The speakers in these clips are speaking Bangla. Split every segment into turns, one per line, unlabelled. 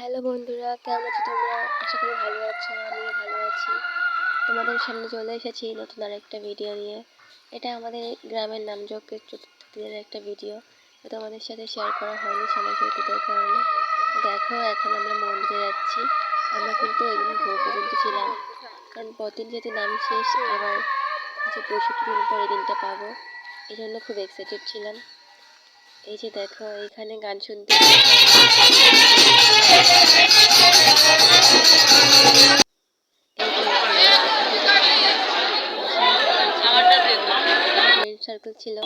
হ্যালো বন্ধুরা, কেমন আছো তোমরা? আশা করি ভালো আছো, আমিও ভালো আছি। তোমাদের সামনে চলে এসেছি নতুন আরেকটা ভিডিও নিয়ে। এটা আমাদের গ্রামের নামযজ্ঞের চতুর্থ দিনের একটা ভিডিও তোমাদের সাথে শেয়ার করা হয়নি সময় কারণে। দেখো, এখন আমরা মন্দিরে যাচ্ছি। আমরা কিন্তু দিন ভোর পর্যন্ত ছিলাম। কারণ প্রতিদিন যেহেতু নাম শেষ, আবার যে পঁয়ষট্টি দিন পর দিনটা পাবো, এই জন্য খুব এক্সাইটেড ছিলাম। এই যে দেখো এখানে গান শুনতে সার্কেল ছিল।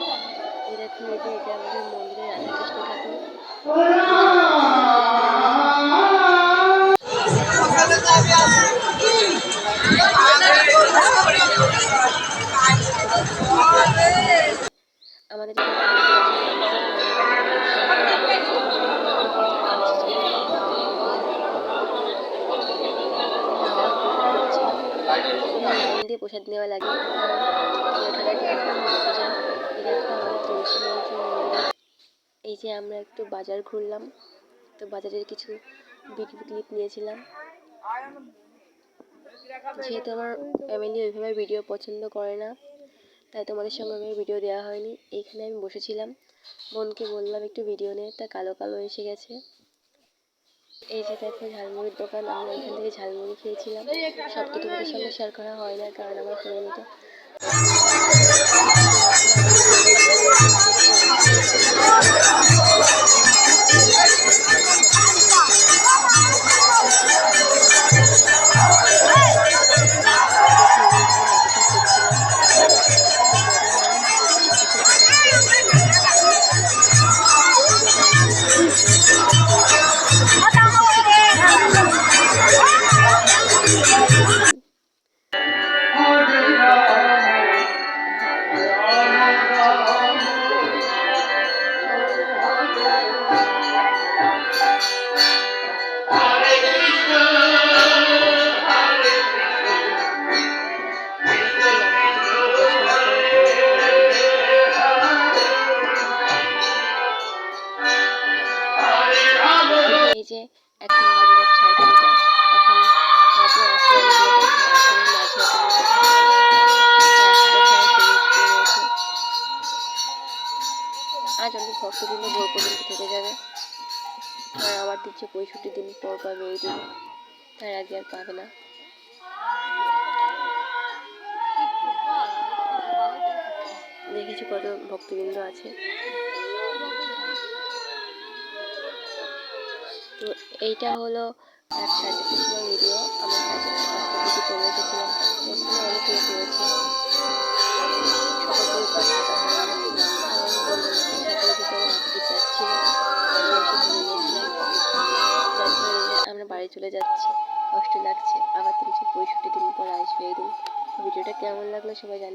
এরকম যে এটা আমাদের মন্দিরে রাধাকৃষ্ণ ঠাকুর। দিয়ে প্রসাদ নেওয়া লাগে। এই যে আমরা একটু বাজার ঘুরলাম, তো বাজারের কিছু ভিডিও ক্লিপ নিয়েছিলাম। যেহেতু আমার ফ্যামিলি ওইভাবে ভিডিও পছন্দ করে না, তাই তোমাদের সঙ্গে আমি ভিডিও দেওয়া হয়নি। এইখানে আমি বসেছিলাম। বোনকে বললাম একটু ভিডিও নে, তা কালো কালো এসে গেছে। এই যে দেখো ঝালমুড়ির দোকান, আমরা এখান থেকে ঝালমুড়ি খেয়েছিলাম। সব কিছু তোমাদের সঙ্গে শেয়ার করা হয় না, কারণ আমার ফ্যামিলিটা যে এখন বাজে এখন হয়তো আজ অনেক ভক্তবৃন্দ ভোর পর্যন্ত থেকে যাবে। আর আবার দিচ্ছে পঁয়ষট্টি দিন পর পাবে এই দিন তার আগে আর পাবে না। দেখেছি কত ভক্তবৃন্দ আছে। তো এইটা হলো এক সময় ভিডিও। দিকে চলে এসেছিলাম অনেক চাচ্ছিল আমরা বাড়ি চলে যাচ্ছি। কষ্ট লাগছে। আবার তিনশো পঁয়ষট্টি দিন পর আসবে এই দিন। ভিডিওটা কেমন লাগল সবাই জানি